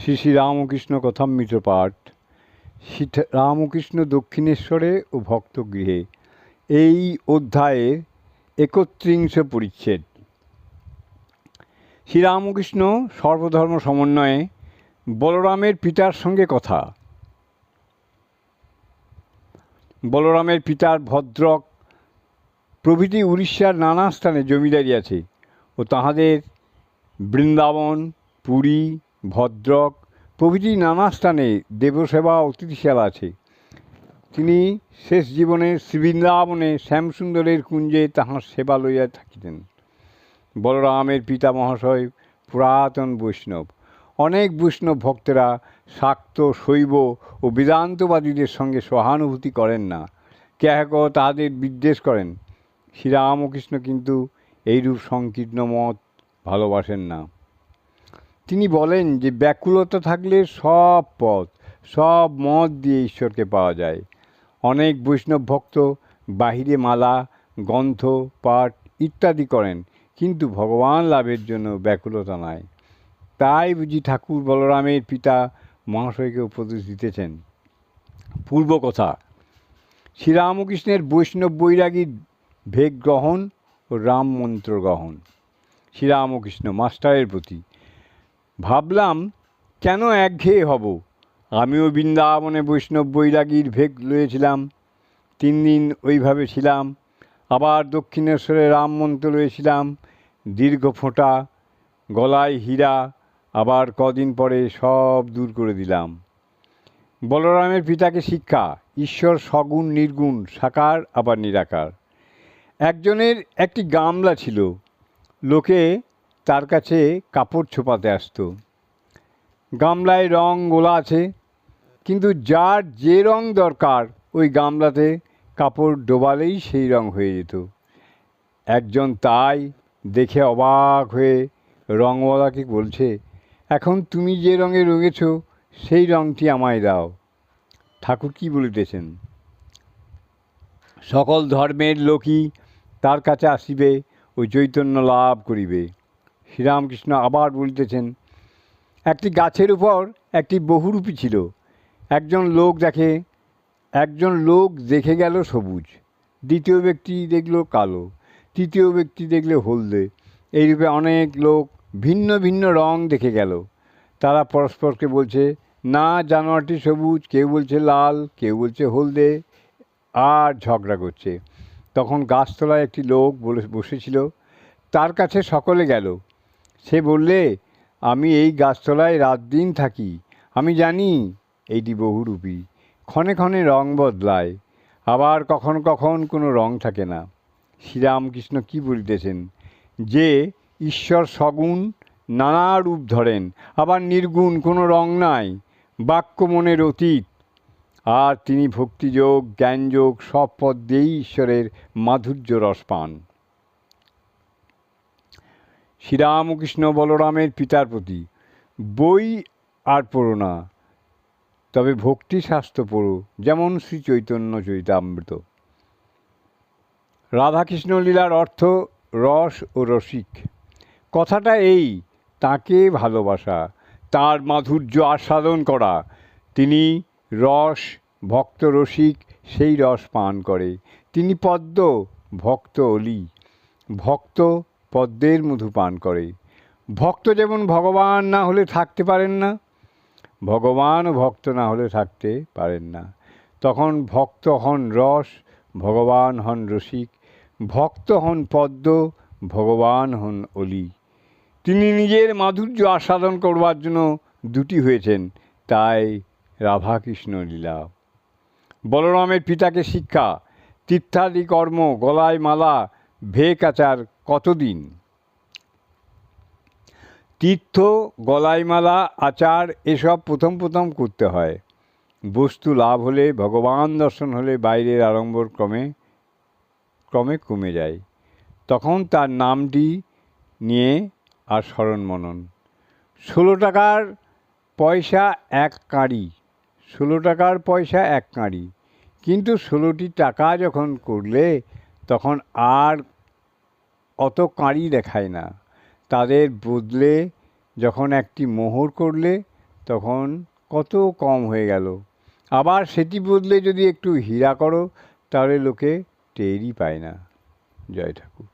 শ্রী শ্রী রামকৃষ্ণ কথামৃত পাঠ। শ্রী রামকৃষ্ণ দক্ষিণেশ্বরে ও ভক্তগৃহে এই অধ্যায়ের একত্রিংশ পরিচ্ছেদ। শ্রীরামকৃষ্ণ সর্বধর্ম সমন্বয়ে বলরামের পিতার সঙ্গে কথা। বলরামের পিতার ভদ্রক প্রভৃতি উড়িষ্যার নানা স্থানে জমিদারি আছে ও তাহাদের বৃন্দাবন, পুরী ভদ্রক, প্রভৃতি নানা স্থানে দেবসেবা অতিথিশালা আছে। তিনি শেষ জীবনে শ্রীবৃন্দাবনে শ্যামসুন্দরের কুঞ্জে তাহার সেবা লইয়া থাকিতেন। বলরামের পিতা মহাশয় পুরাতন বৈষ্ণব। অনেক বৈষ্ণব ভক্তেরা শাক্ত, শৈব ও বেদান্তবাদীদের সঙ্গে সহানুভূতি করেন না। কেহ তাহাদের বিদ্বেষ করেন। শ্রীরামকৃষ্ণ কিন্তু এইরূপ সংকীর্ণ মত ভালোবাসেন না। তিনি বলেন যে ব্যাকুলতা থাকলে সব পথ, সব মত দিয়ে ঈশ্বরকে পাওয়া যায়। অনেক বৈষ্ণব ভক্ত বাহিরে মালা গ্রন্থ পাঠ ইত্যাদি করেন, কিন্তু ভগবান লাভের জন্য ব্যাকুলতা নাই। তাই বুঝি ঠাকুর বলরামের পিতা মহাশয়কে উপদেশ দিতেছেন। পূর্ব কথা, শ্রীরামকৃষ্ণের বৈষ্ণব বৈরাগীর ভেগ গ্রহণ ও রাম মন্ত্র গ্রহণ। শ্রীরামকৃষ্ণ মাস্টারের প্রতি ভাবলাম, কেন একঘেয়ে হব? আমিও বৃন্দাবনে বৈষ্ণব বৈরাগীর ভেগ লয়েছিলাম। তিন দিন ওইভাবে ছিলাম। আবার দক্ষিণেশ্বরে রাম মন্ত্র লয়েছিলাম। দীর্ঘ ফোঁটা, গলায় হীরা, আবার কদিন পরে সব দূর করে দিলাম। বলরামের পিতাকে শিক্ষা, ঈশ্বর সগুণ, নির্গুণ, সাকার, আবার নিরাকার। একজনের একটি গামলা ছিল। লোকে তার কাছে কাপড় ছোপাতে আসতো। গামলায় রং গোলা আছে, কিন্তু যার যে রং দরকার, ওই গামলাতে কাপড় ডোবালেই সেই রং হয়ে যেত। একজন তাই দেখে অবাক হয়ে রঙওয়ালাকে বলছে, এখন তুমি যে রঙে রঙেছ, সেই রঙটি আমায় দাও। ঠাকুর কি বলিতেছেন? সকল ধর্মের লোকই তার কাছে আসিবে ও চৈতন্য লাভ করিবে। শ্রীরামকৃষ্ণ আবার বলিতেছেন, একটি গাছের উপর একটি বহুরূপী ছিল। একজন লোক দেখে, একজন লোক দেখে গেল সবুজ। দ্বিতীয় ব্যক্তি দেখল কালো। তৃতীয় ব্যক্তি দেখলে হলদে। এইরূপে অনেক লোক ভিন্ন ভিন্ন রং দেখে গেল। তারা পরস্পরকে বলছে, না, জানোয়ারটি সবুজ। কেউ বলছে লাল, কেউ বলছে হলদে আর ঝগড়া করছে। তখন গাছতলায় একটি লোক বলে, বসেছিল। তার কাছে সকলে গেল। সে বললে, আমি এই গাছতলায় রাত দিন থাকি। আমি জানি এইটি বহুরূপী। ক্ষণে ক্ষণে রং বদলায়। আবার কখন কখন কোনো রং থাকে না। শ্রীরামকৃষ্ণ কি বলিতেছেন? যে ঈশ্বর সগুণ নানা রূপ ধরেন, আবার নির্গুণ কোনো রং নাই, বাক্য মনের অতীত। আর তিনি ভক্তিযোগ, জ্ঞানযোগ সব পদ দিয়েই ঈশ্বরের মাধুর্য রস পান। শ্রীরামকৃষ্ণ বলরামের পিতার প্রতি। বই আর পড়ো না, তবে ভক্তি শাস্ত্র পড়ো, যেমন শ্রী চৈতন্য চৈতামৃত রাধাকৃষ্ণ লীলার অর্থ রস ও রসিক। কথাটা এই, তাকে ভালোবাসা, তার মাধুর্য আস্বাদন করা। তিনি রস, ভক্ত রসিক, সেই রস পান করে। তিনি পদ্ম, ভক্ত অলি। ভক্ত পদ্মের মধু পান করে। ভক্ত যেমন ভগবান না হলে থাকতে পারেন না, ভগবান ভক্ত না হলে থাকতে পারেন না। তখন ভক্ত হন রস, ভগবান হন রসিক, ভক্ত হন পদ্ম, ভগবান হন অলি। তিনি নিজের মাধুর্য আস্বাদন করবার জন্য দুটি হয়েছেন, তাই রাধাকৃষ্ণ লীলা। বলরামের পিতাকে শিক্ষা, তীর্থাদি কর্ম, গলায় মালা ভে কাচার কতদিন? তীর্থ গলায় মালা আচার, এসব প্রথম প্রথম করতে হয়। বস্তু লাভ হলে, ভগবান দর্শন হলে বাইরের আড়ম্বর ক্রমে ক্রমে কমে যায়। তখন তার নামটি নিয়ে আর স্মরণ মনন। ষোলো টাকার পয়সা এক কাঁড়ি। ষোলো টাকার পয়সা এক কাঁড়ি। কিন্তু ষোলোটি টাকা যখন করলে, তখন আর অত কাঁড়ি দেখায় না। তাদের বদলে যখন একটি মোহর করলে, তখন কত কম হয়ে গেল। আবার সেটি বদলে যদি একটু হীরা করো, তাহলে লোকে টেরই পায় না। জয় ঠাকুর।